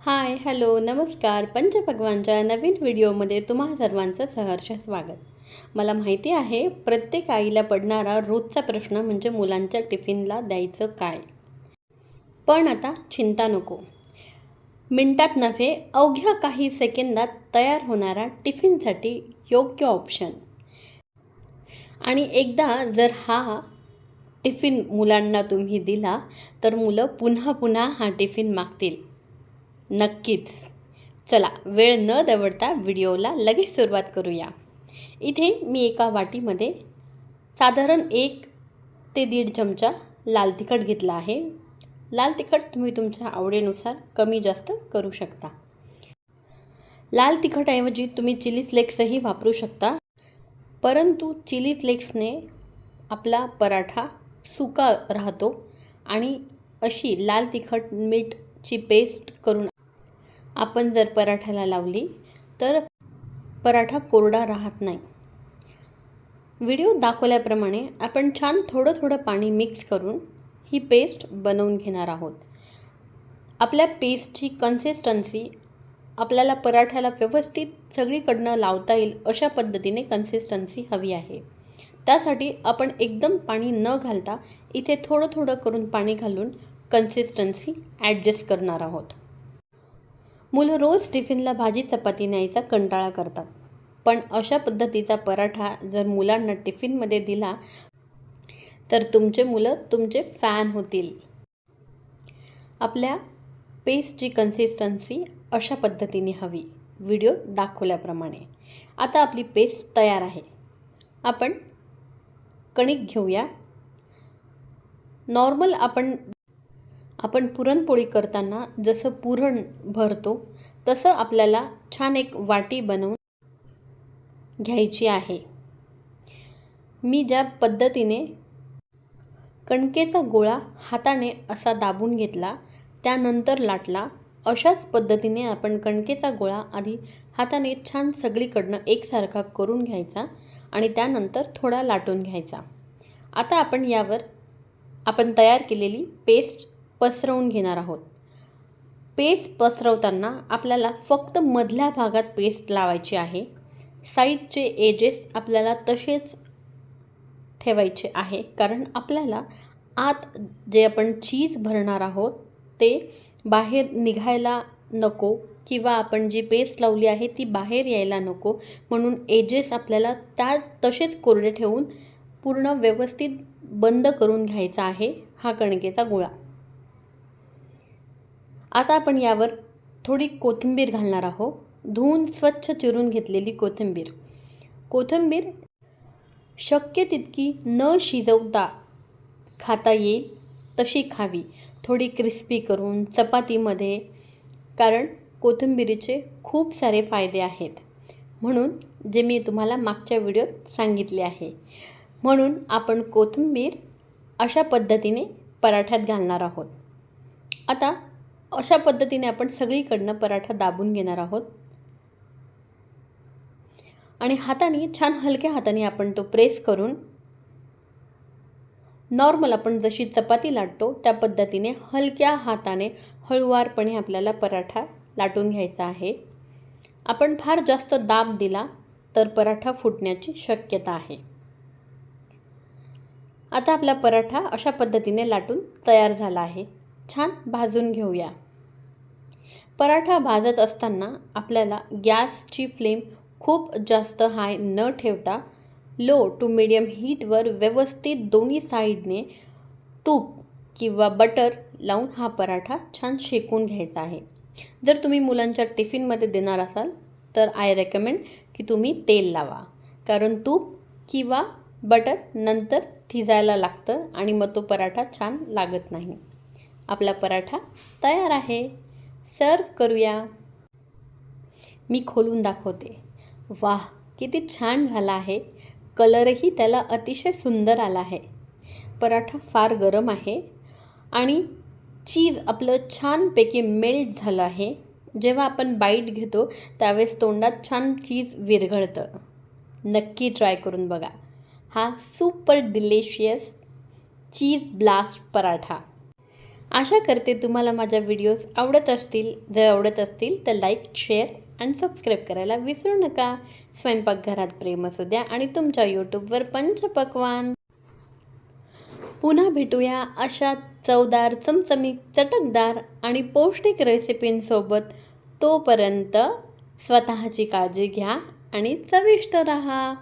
Hi hello नमस्कार. पंचपक्वानच्या नवीन व्हिडिओमध्ये तुम्हा सर्वांचं सहर्ष स्वागत. मला माहिती आहे प्रत्येक आईला पडणारा रोजचा प्रश्न म्हणजे मुलांच्या टिफिनला द्यायचं काय? पण आता चिंता नको. मिनटात नव्हे अवघ्या काही सेकंदात तयार होणारा टिफिनसाठी योग्य ऑप्शन आणि एकदा जर हा टिफिन मुलांना तुम्ही दिला तर मुलं पुन्हा पुन्हा हा टिफिन मागतील. नक्कीच. चला वेळ न दवडता व्हिडिओला लगेच सुरुवात करूया. इथे मी एका वाटीमध्ये साधारण एक ते दीड चमचा लाल तिखट घेतला आहे. लाल तिखट तुम्ही तुमच्या आवडीनुसार कमी जास्त करू शकता. लाल तिखटऐवजी तुम्ही चिली फ्लेक्सही वापरू शकता. परंतु चिली फ्लेक्सने आपला पराठा सुका राहतो आणि अशी लाल तिखट मीठची पेस्ट करून आपण जर पराठ्याला लावली तर पराठा कोरडा राहत नाही. व्हिडिओ दाखवल्याप्रमाणे आपण छान थोडं थोडं पाणी मिक्स करून ही पेस्ट बनवून घेणार आहोत. आपल्या पेस्टची कन्सिस्टन्सी आपल्याला पराठ्याला व्यवस्थित सगळीकडनं लावता येईल अशा पद्धतीने कन्सिस्टन्सी हवी आहे. त्यासाठी आपण एकदम पाणी न घालता इथे थोडं थोडं करून पाणी घालून कन्सिस्टन्सी ॲडजस्ट करणार आहोत. मुलं रोज टिफिनला भाजी चपाती न्यायचा कंटाळा करतात. पण अशा पद्धतीचा पराठा जर मुलांना टिफिनमध्ये दिला तर तुमचे मुलं तुमचे फॅन होतील. आपल्या पेस्टची कन्सिस्टन्सी अशा पद्धतीने हवी. व्हिडिओ दाखवल्याप्रमाणे. आता आपली पेस्ट तयार आहे. आपण कणिक घेऊया. नॉर्मल आपण आपण पुरणपोळी करताना जसं पुरण भरतो तसं आपल्याला छान एक वाटी बनवून घ्यायची आहे. मी ज्या पद्धतीने कणकेचा गोळा हाताने असा दाबून घेतला त्यानंतर लाटला अशाच पद्धतीने आपण कणकेचा गोळा आधी हाताने छान सगळीकडनं एकसारखा करून घ्यायचा आणि त्यानंतर थोडा लाटून घ्यायचा. आता आपण यावर आपण तयार केलेली पेस्ट पसरवून घेणार आहोत. पेस्ट पसरवताना आपल्याला फक्त मधल्या भागात पेस्ट लावायची आहे. साईडचे एजेस आपल्याला तसेच ठेवायचे आहे. कारण आपल्याला आत जे आपण चीज भरणार आहोत ते बाहेर निघायला नको किंवा आपण जी पेस्ट लावली आहे ती बाहेर यायला नको. म्हणून एजेस आपल्याला त्या तसेच कोरडे ठेवून पूर्ण व्यवस्थित बंद करून घ्यायचा आहे हा कणकेचा गोळा. आता आपण यावर थोडी कोथिंबीर घालणार आहोत. धुवून स्वच्छ चिरून घेतलेली कोथिंबीर. कोथिंबीर शक्य तितकी न शिजवता खाता येईल तशी खावी. थोडी क्रिस्पी करून चपातीमध्ये कारण कोथिंबिरीचे खूप सारे फायदे आहेत. म्हणून जे मी तुम्हाला मागच्या व्हिडिओत सांगितले आहे. म्हणून आपण कोथिंबीर अशा पद्धतीने पराठ्यात घालणार आहोत. आता अशा पद्धतीने आपण सगळीकडनं पराठा दाबून घेणार आहोत. आणि हाताने छान हलक्या हाताने आपण तो प्रेस करून नॉर्मल आपण जशी चपाती लाटतो त्या पद्धतीने हलक्या हाताने हळुवारपणे आपल्याला पराठा लाटून घ्यायचा आहे. आपण फार जास्त दाब दिला तर पराठा फुटण्याची शक्यता आहे. आता आपला पराठा अशा पद्धतीने लाटून तयार झाला आहे. छान भाजून घेऊया. पराठा भाजत असताना आपल्याला गॅसची फ्लेम खूप जास्त हाय न ठेवता लो टू मिडियम हीटवर व्यवस्थित दोन्ही साईडने तूप किंवा बटर लावून हा पराठा छान शेकून घ्यायचा आहे. जर तुम्ही मुलांच्या टिफिनमध्ये देणार असाल तर आय रेकमेंड की तुम्ही तेल लावा. कारण तूप किंवा बटर नंतर थिजायला लागतं आणि मग तो पराठा छान लागत नाही. आपला पराठा तयार आहे. सर्व करूया. मी खोलून दाखवते. वाह किती छान झाला आहे. कलरही त्याला अतिशय सुंदर आला आहे. पराठा फार गरम आहे आणि चीज आपलं छानपैकी मेल्ट झालं आहे. जेव्हा आपण बाईट घेतो त्यावेळेस तोंडात छान चीज विरघळतं. नक्की ट्राय करून बघा. हा super delicious cheese blast paratha. आशा करते तुम्हाला माझ्या व्हिडिओज आवडत असतील जर आवडत असतील तर लाईक शेअर आणि सबस्क्राईब करायला विसरू नका. स्वयंपाकघरात प्रेम असू द्या आणि तुमच्या यूट्यूबवर पंचपक्वान पुन्हा भेटूया अशा चवदार चमचमीत चटकदार आणि पौष्टिक रेसिपींसोबत तोपर्यंत स्वतःची काळजी घ्या आणि चविष्ट रहा.